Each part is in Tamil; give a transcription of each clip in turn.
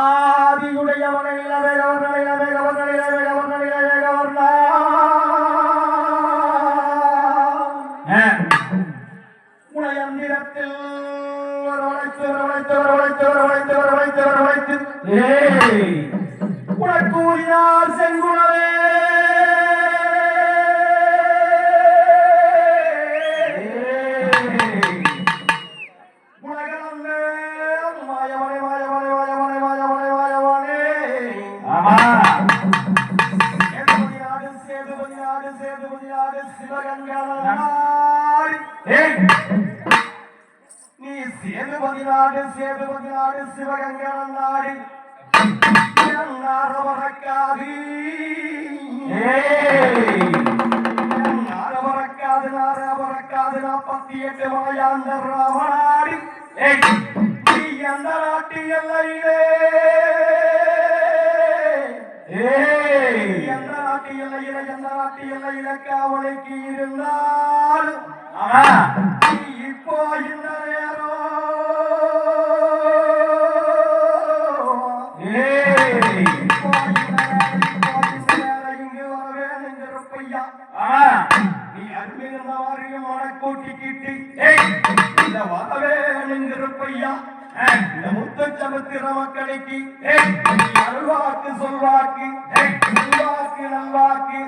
ஆதியுடையவனை இளவே നാപ്പത്തിയെട്ട് വായാണ്ട രാവണാടി. ഈ അന്തരാട്ടി എല്ലയിലേ അന്തരാട്ടി എല്ലയിലെ അന്തരാട്ടി എല്ലയിലെ കാവളേക്ക് ഇരുന്നാൽ ഇപ്പോ சமுத்திர அருள்வாக்கு சொல்வாக்கு. சொல்வாக்கு நல்வாக்கு.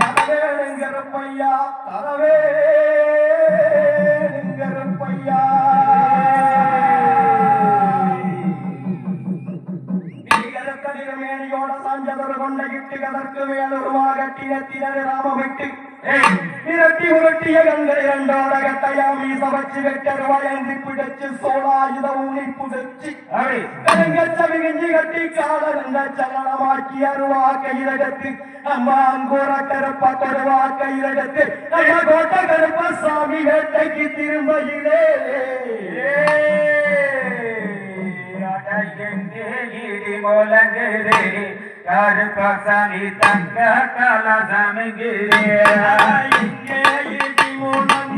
தரவேடுங்கிற பையா தரவேணுங்கிறப்பையா தரவேணுங்கிறப்பையா மேனியோட சாஞ்சதர் கொண்ட கிட்டு கதற்கு மேலுருவாக கிணத்தினரு ராமமிட்டு விரட்டி உருட்டிய கங்கை இரண்டோட கட்டையா மீச வச்சு வெட்டரு வயந்து பிடிச்சு சோழாயுத ஊனி புடிச்சு அப்படி கருங்கச்சவி கஞ்சி கட்டி காலந்த சலனமாக்கி அருவா கையிலகத்து அம்மா அங்கூர கருப்பா கருவா கையிலகத்து ஐயா கோட்ட கருப்ப சாமி வேட்டைக்கு திரும்பையிலே. கருப்பசாமி தங்க கலசமிகிறே இங்கே இடி முழங்கிலே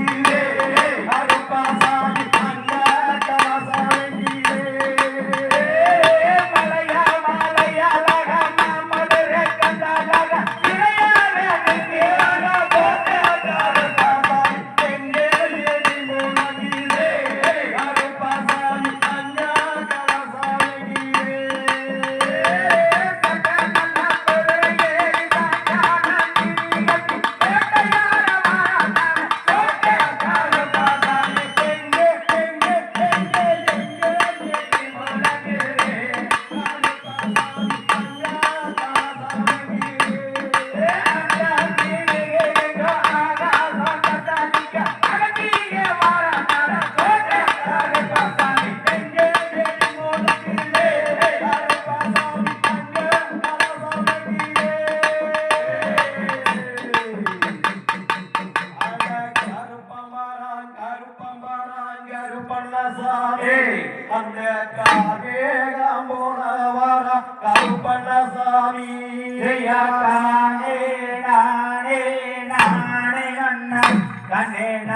கருப்பண்ணசாமி கருப்பம்பாரான்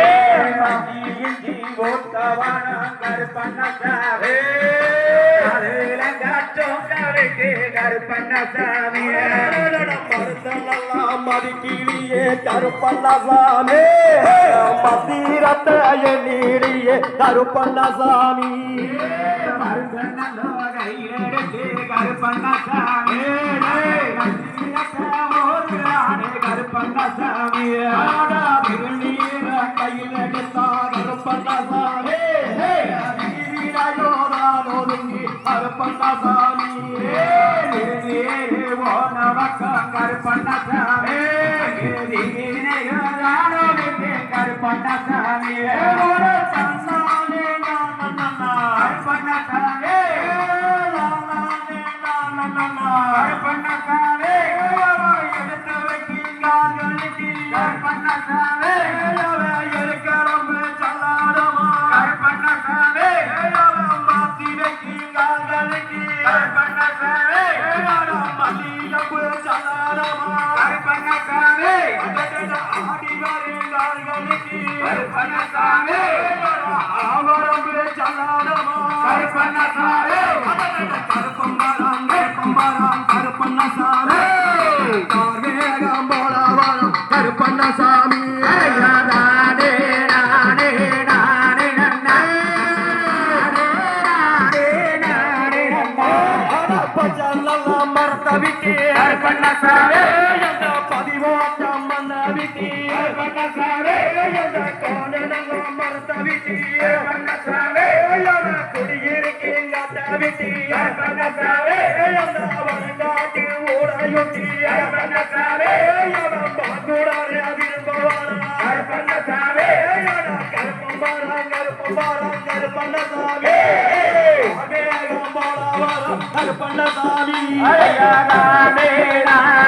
கருப்பண்ணசாமி. மதிக்கிளியே கருப்பண்ணசாமி. மந்திரத்தைய நீடியே கருப்பண்ணசாமி. கருப்பண்ணசாமி கருப்பண்ணசாமி. கருப்பண்ணசாமி தன்னானே கருப்பண்ணசாமி! ஆவரம்பு சொல்லாதமா கருப்பண்ணசாமி! கருப்பம்பரான் நானே நானே நான்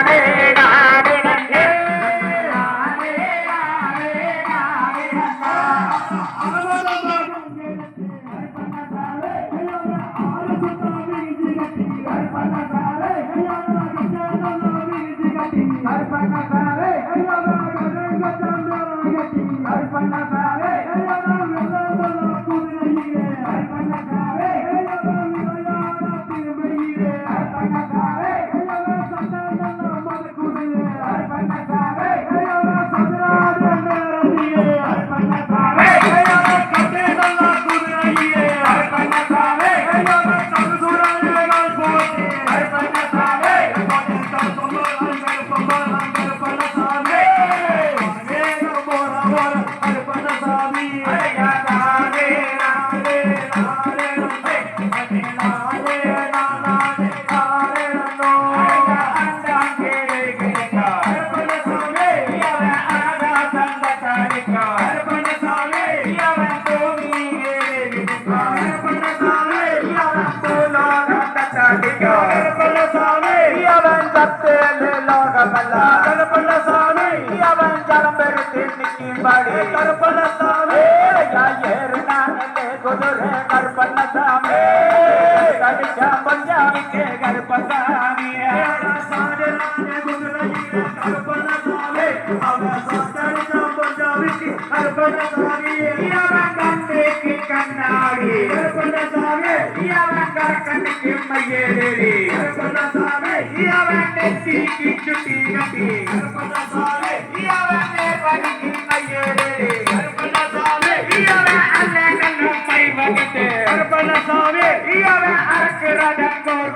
बड़े कर्पण सामे या ये नानले गुदुरे कर्पण सामे कविता पंजाब के कर्पण सामी है सारे नानले गुदुरे कर्पण सामे अब सारे नाम पंजाब के कर्पण सामी है या गाने की कन्नाड़ी कर्पण सामे या करकट के मये देवी कर्पण सामे या वैसे की चुटी गटी कर्पण सामे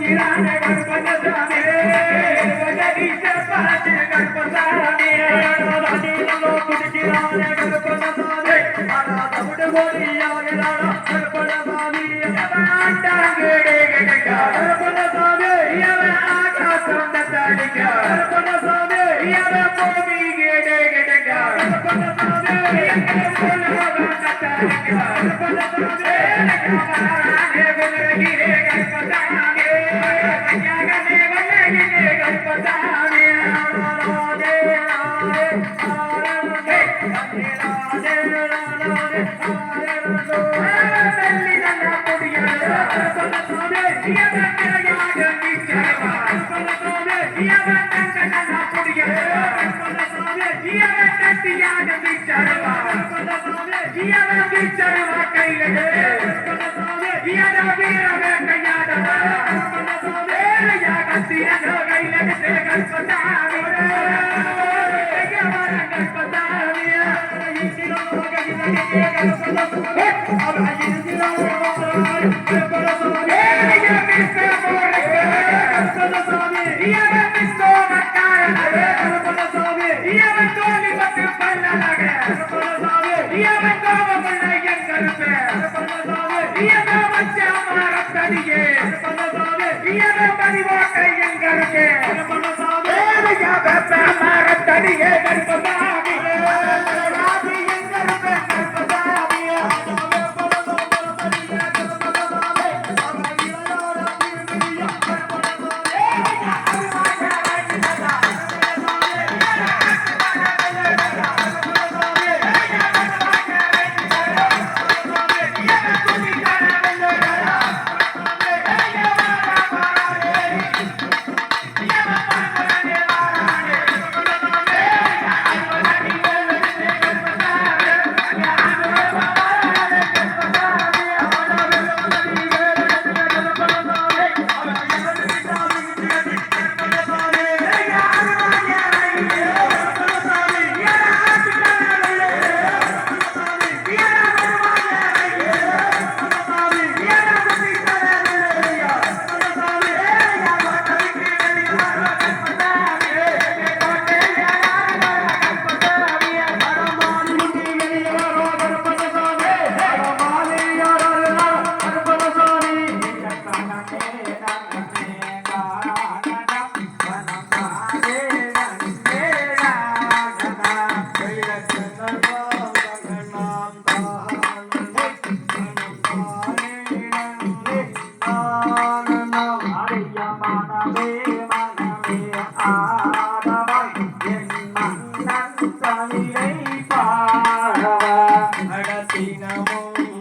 ಗಣಪತಿ ಗಣಪತ கருப்பசாமி மரத்தடியே கருப்பசாமி home.